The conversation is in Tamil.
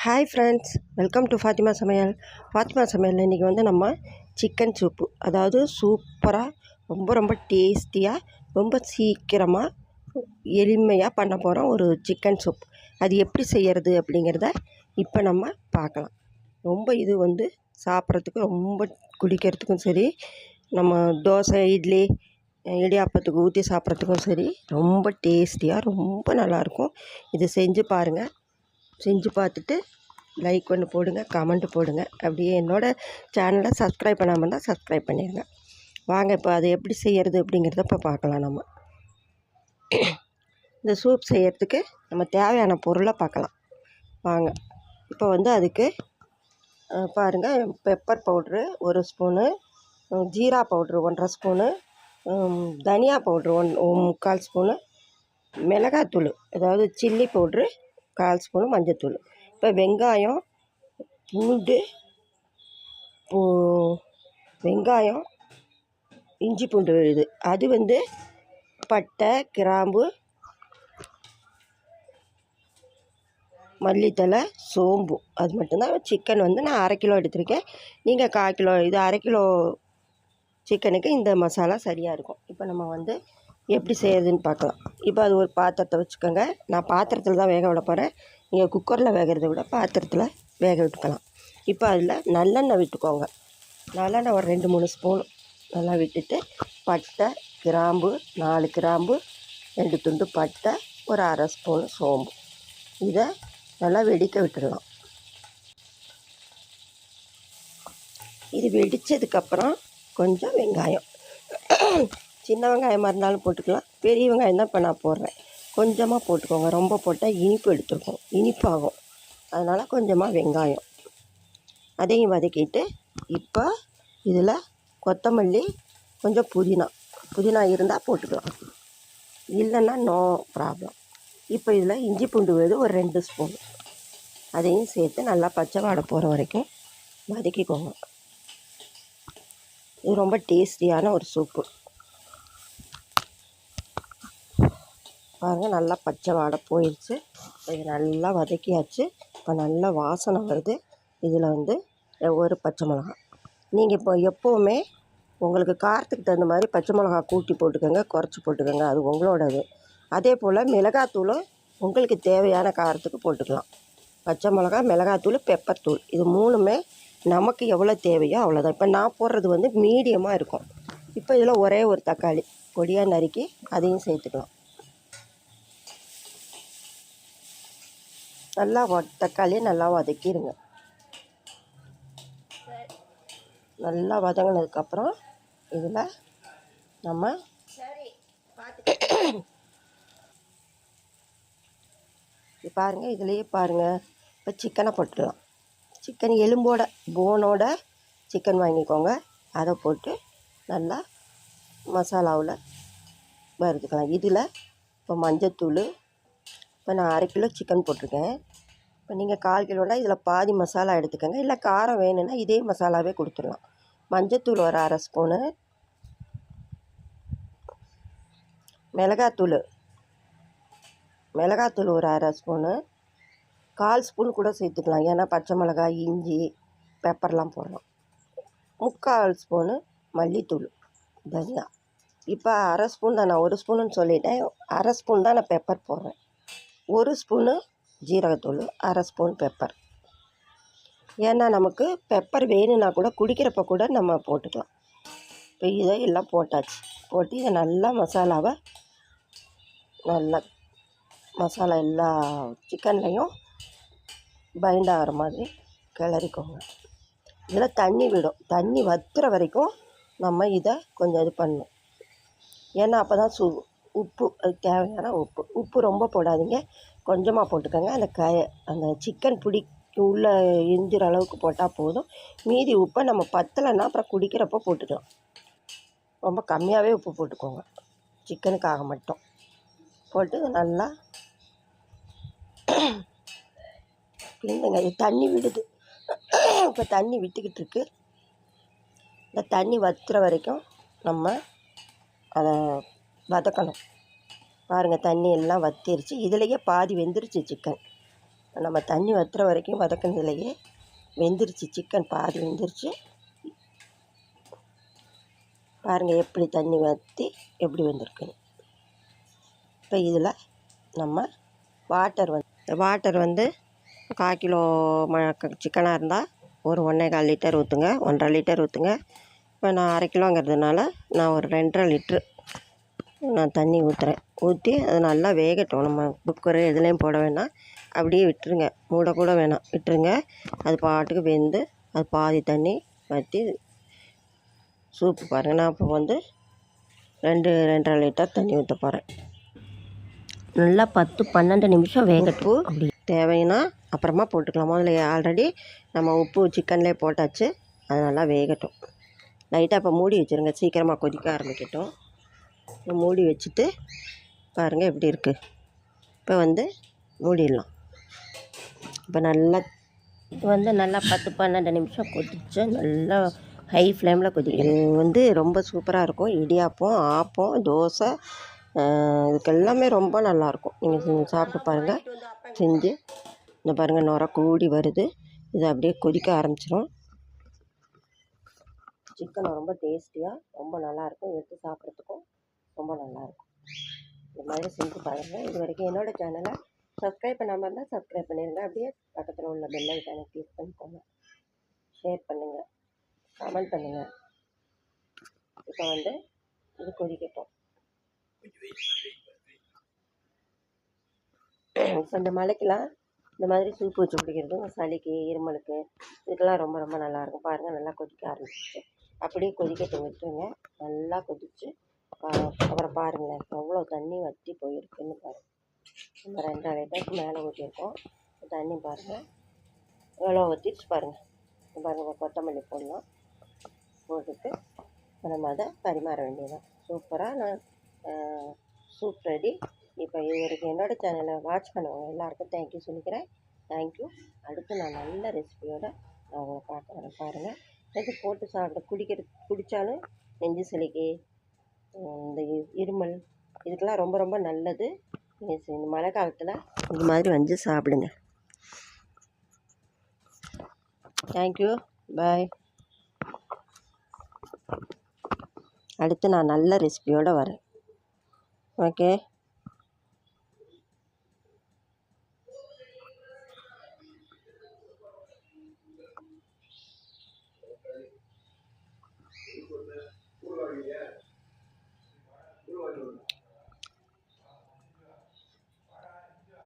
Hi friends welcome to Fathima சமையல் ஃபாத்திமா சமையலில் இன்றைக்கி வந்து நம்ம சிக்கன் சூப்பு அதாவது சூப்பராக ரொம்ப ரொம்ப டேஸ்டியாக ரொம்ப சீக்கிரமாக எளிமையாக பண்ண போகிறோம் ஒரு சிக்கன் சூப் அது எப்படி செய்கிறது அப்படிங்கிறத இப்போ நம்ம பார்க்கலாம். ரொம்ப இது வந்து சாப்பிட்றதுக்கு ரொம்ப குடிக்கிறதுக்கும் சரி நம்ம தோசை இட்லி இடியாப்பத்துக்கு ஊற்றி சாப்பிட்றதுக்கும் சரி ரொம்ப டேஸ்டியாக ரொம்ப நல்லாயிருக்கும் இது செஞ்சு பாருங்கள் செஞ்சு பார்த்துட்டு லைக் ஒன்று போடுங்க கமெண்ட் போடுங்க. அப்படியே என்னோடய சேனலை சப்ஸ்கிரைப் பண்ணாமல் இருந்தால் சப்ஸ்கிரைப் பண்ணிடுங்க வாங்க இப்போ அதை எப்படி செய்கிறது அப்படிங்கிறத இப்போ பார்க்கலாம் நம்ம. இந்த சூப் செய்கிறதுக்கு நம்ம தேவையான பொருளை பார்க்கலாம். வாங்க இப்போ வந்து அதுக்கு பாருங்கள் பெப்பர் பவுட்ரு ஒரு ஸ்பூனு ஜீரா பவுட்ரு ஒன்றரை ஸ்பூனு தனியா பவுட்ரு ஒன் முக்கால் ஸ்பூனு மிளகாத்தூள் அதாவது சில்லி பவுட்ரு கால் ஸ்பூனு மஞ்சத்தூள். இப்போ வெங்காயம் பூண்டு பூ வெங்காயம் இஞ்சி பூண்டு விழுது அது வந்து பட்டை கிராம்பு மல்லித்தலை சோம்பு. அது மட்டும்தான். சிக்கன் வந்து நான் அரை கிலோ எடுத்திருக்கேன். நீங்கள் கால் கிலோ இது அரை கிலோ சிக்கனுக்கு இந்த மசாலா சரியாக இருக்கும். இப்போ நம்ம வந்து எப்படி செய்யறதுன்னு பார்க்கலாம். இப்போ அது ஒரு பாத்திரத்தை வச்சுக்கோங்க. நான் பாத்திரத்தில் தான் வேக விட போகிறேன் நீங்கள் குக்கரில் வேகிறத விட பாத்திரத்தில் வேக விட்டுக்கலாம். இப்போ அதில் நல்லெண்ணெய் விட்டுக்கோங்க. நல்லெண்ணெய் ஒரு ரெண்டு மூணு ஸ்பூன் நல்லா விட்டுட்டு பட்டை கிராம்பு நாலு கிராம்பு ரெண்டு துண்டு பட்டை ஒரு அரை ஸ்பூன் சோம்பு. இதை நல்லா வெடிக்க விட்டுடலாம். இது வெடித்ததுக்கப்புறம் கொஞ்சம் வெங்காயம். சின்ன வெங்காயமாக இருந்தாலும் போட்டுக்கலாம். பெரிய வெங்காயம் தான் இப்போ நான் போடுறேன். கொஞ்சமாக போட்டுக்கோங்க. ரொம்ப போட்டால் இனிப்பு எடுத்துருக்கோம் இனிப்பாகும். அதனால் கொஞ்சமாக வெங்காயம். அதையும் வதக்கிட்டு இப்போ இதில் கொத்தமல்லி கொஞ்சம் புதினா. புதினா இருந்தால் போட்டுக்கலாம். இல்லைன்னா நோ ப்ராப்ளம் இப்போ இதில் இஞ்சி பூண்டு விழுது ஒரு ரெண்டு ஸ்பூன். அதையும் சேர்த்து நல்லா பச்சை வாடை போகிற வரைக்கும் வதக்கிக்கோங்க. இது ரொம்ப டேஸ்டியான ஒரு சூப்பு. பாருங்கள் நல்லா பச்சை வாடை போயிடுச்சு இது நல்லா வதக்கியாச்சு. இப்போ நல்லா வாசனை வருது. இதில் வந்து ஒரு பச்சை மிளகா. நீங்கள் இப்போ எப்போவுமே உங்களுக்கு காரத்துக்கு தகுந்த மாதிரி பச்சை மிளகா கூட்டி போட்டுக்கோங்க குறைச்சி போட்டுக்கோங்க. அது உங்களோடது. அதே போல் மிளகாத்தூளும் உங்களுக்கு தேவையான காரத்துக்கு போட்டுக்கலாம். பச்சை மிளகா மிளகாத்தூள் பெப்பத்தூள். இது மூணுமே நமக்கு எவ்வளோ தேவையோ அவ்வளோதான் இப்போ நான் போடுறது வந்து மீடியமாக இருக்கும். இப்போ இதில் ஒரே ஒரு தக்காளி. பொடியாக நறுக்கி அதையும் சேர்த்துக்கலாம். நல்லா தக்காளியை நல்லா வதக்கிடுங்க. நல்லா வதங்கினதுக்கப்புறம் இதில் நம்ம பாருங்கள் இதுலேயே பாருங்கள் இப்போ சிக்கனை போட்டுடலாம். சிக்கன் எலும்போட போனோட சிக்கன் வாங்கிக்கோங்க. அதை போட்டு நல்லா மசாலாவில் வறுத்துக்கலாம். இதில் இப்போ மஞ்சத்தூள் இப்போ நான் அரை கிலோ சிக்கன் போட்டிருக்கேன். இப்போ நீங்கள் கால் கிலோனா இதில் பாதி மசாலா எடுத்துக்கோங்க. இல்லை காரம் வேணும்னா இதே மசாலாவே கொடுத்துடலாம். மஞ்சத்தூள் ஒரு அரை ஸ்பூனு. மிளகாத்தூள். மிளகாத்தூள் ஒரு அரை ஸ்பூனு. கால் ஸ்பூன் கூட சேர்த்துக்கலாம். ஏன்னா பச்சை மிளகாய் இஞ்சி பெப்பர்லாம் போடலாம். முக்கால் ஸ்பூனு மல்லித்தூள். தனியா. இப்போ அரை ஸ்பூன் தான் நான் ஒரு ஸ்பூனுன்னு சொல்லிட்டேன். அரை ஸ்பூன் தான் நான் பெப்பர் போடுறேன். ஒரு ஸ்பூனு ஜீரகத்தூள் அரை ஸ்பூன் பெப்பர். ஏன்னா நமக்கு பெப்பர் வேணும்னா கூட குடிக்கிறப்ப கூட நம்ம போட்டுக்கலாம். இப்போ இதை எல்லாம் போட்டாச்சு. போட்டு இதை நல்லா மசாலாவை நல்லா மசாலா எல்லா சிக்கன்லேயும் பைண்ட் ஆகிற மாதிரி கிளறிக்கோங்க. இதில் தண்ணி விடும். தண்ணி வத்துற வரைக்கும் நம்ம இதை கொஞ்சம் இது பண்ணணும். ஏன்னா அப்போ தான் சு உப்பு அதுக்கு தேவையான உப்பு. உப்பு ரொம்ப போடாதீங்க. கொஞ்சமாக போட்டுக்கோங்க. அந்த க அந்த சிக்கன் பிடி உள்ளே எந்திர அளவுக்கு போட்டால் போதும். மீதி உப்பை நம்ம பத்தலைன்னா அப்புறம் குடிக்கிறப்போ போட்டுக்கலாம். ரொம்ப கம்மியாகவே உப்பு போட்டுக்கோங்க. சிக்கனுக்காக மட்டும். போட்டு நல்லா கிண்டுங்க. இது தண்ணி விடுது. இப்போ தண்ணி விட்டுக்கிட்டு இருக்கு. இந்த தண்ணி வத்துற வரைக்கும் நம்ம அதை வதக்கணும். பாருங்கள் தண்ணி எல்லாம் வத்திருச்சு. இதுலேயே பாதி வெந்துருச்சு சிக்கன் நம்ம தண்ணி வற்றுற வரைக்கும் வதக்கினதுலையே வெந்துருச்சு சிக்கன் பாதி வெந்துருச்சு. பாருங்கள் எப்படி தண்ணி வற்றி எப்படி வெந்திருக்குன்னு இப்போ இதில் நம்ம வாட்டர் வந்து வாட்டர் வந்து கால் கிலோ ம சிக்கனாக இருந்தால் ஒரு ஒன்றே கால் லிட்டர் ஊற்றுங்க ஒன்றரை லிட்டர் ஊற்றுங்க இப்போ நான் அரை கிலோங்கிறதுனால நான் ஒரு ரெண்டரை லிட்ரு நான் தண்ணி ஊற்றுறேன் ஊற்றி அது நல்லா வேகட்டும். நம்ம குக்கரு எதுலேயும் போட வேணாம். அப்படியே விட்டுருங்க. மூட கூட வேணாம். விட்டுருங்க. அது பாட்டுக்கு வெந்து அது பாதி தண்ணி வற்றி சூப்பு பாருங்கள் நான் இப்போ வந்து ரெண்டு ரெண்டரை லிட்டர் தண்ணி ஊற்ற போகிறேன் நல்லா பத்து பன்னெண்டு நிமிஷம் வேகட்டும். அப்படி தேவைன்னா அப்புறமா போட்டுக்கலாம். முதல்ல ஆல்ரெடி நம்ம உப்பு சிக்கன்லேயே போட்டாச்சு. அது நல்லா வேகட்டும். லைட்டாக இப்போ மூடி வச்சுருங்க. சீக்கிரமாக கொதிக்க ஆரம்பிக்கட்டும். மூடி வச்சுட்டு பாருங்கள் எப்படி இருக்குது இப்போ வந்து மூடிடலாம். இப்போ நல்லா வந்து நல்லா பத்து பன்னெண்டு நிமிஷம் கொதிச்சு நல்லா ஹை ஃப்ளேமில் கொதிக்கும் வந்து ரொம்ப சூப்பராக இருக்கும். இடியாப்பம் ஆப்பம் தோசை ஆஹ் இதுக்கு எல்லாமே ரொம்ப நல்லாயிருக்கும் நீங்கள் சாப்பிட்டு பாருங்கள் செஞ்சு இந்த பாருங்கள் நுர கூடி வருது. இது அப்படியே கொதிக்க ஆரம்பிச்சிடும் சிக்கன் ரொம்ப டேஸ்டியாக ரொம்ப நல்லாயிருக்கும் எடுத்து சாப்பிட்றதுக்கும். ரொம்ப நல்லாயிருக்கும் இந்த மாதிரி செஞ்சு பாருங்கள் இது வரைக்கும் என்னோடய சேனலை சப்ஸ்கிரைப் பண்ணாமல் இருந்தால் சப்ஸ்கிரைப் பண்ணிடுங்க அப்படியே பக்கத்தில் உள்ள பெல் ஐக்கானை கிளிக் பண்ணிக்கோங்க ஷேர் பண்ணுங்கள் கமெண்ட் பண்ணுங்கள் இப்போ வந்து இது கொதிக்கட்டும். இப்போ இந்த மலைக்கெலாம் இந்த மாதிரி சூப் வச்சு குடிக்கிறது சளிக்கு இருமலுக்கு இதுக்கெல்லாம் ரொம்ப ரொம்ப நல்லாயிருக்கும் பாருங்கள் நல்லா கொதிக்க ஆரம்பிச்சிச்சு அப்படியே கொதிக்கட்டும் விட்டுருங்க. நல்லா கொதிச்சு அப்புறம் பாருங்களேன் எவ்வளோ தண்ணி வற்றி போயிருக்குன்னு பாருங்கள் நம்ம ரெண்டரை லிட்டருக்கு மேலே ஊற்றிருக்கோம் தண்ணி பாருங்கள் எவ்வளோ ஊற்றிட்டு பாருங்கள் பாருங்கள் கொத்தமல்லி போடலாம். போட்டுட்டு நம்ம அதை பரிமாற வேண்டியதான் சூப்பராக நான் சூப் ரெடி இப்போ இவருக்கு என்னோடய சேனலை வாட்ச் பண்ணுவாங்க எல்லாருக்கும் தேங்க்யூ சொல்லிக்கிறேன். தேங்க்யூ அடுத்து நான் நல்ல ரெசிபியோடு நான் உங்களை பார்க்குறேன் பாருங்கள் எது போட்டு சாப்பிட குடிக்கிற குடித்தாலும் நெஞ்சு சளிக்கு இந்த இருமல். இதுக்கெல்லாம் ரொம்ப ரொம்ப நல்லது. இந்த மழை காலத்தில் இந்த மாதிரி வந்து சாப்பிடுங்க. தேங்க்யூ பாய் அடுத்து நான் நல்ல ரெசிபியோடு வரேன். ஓகே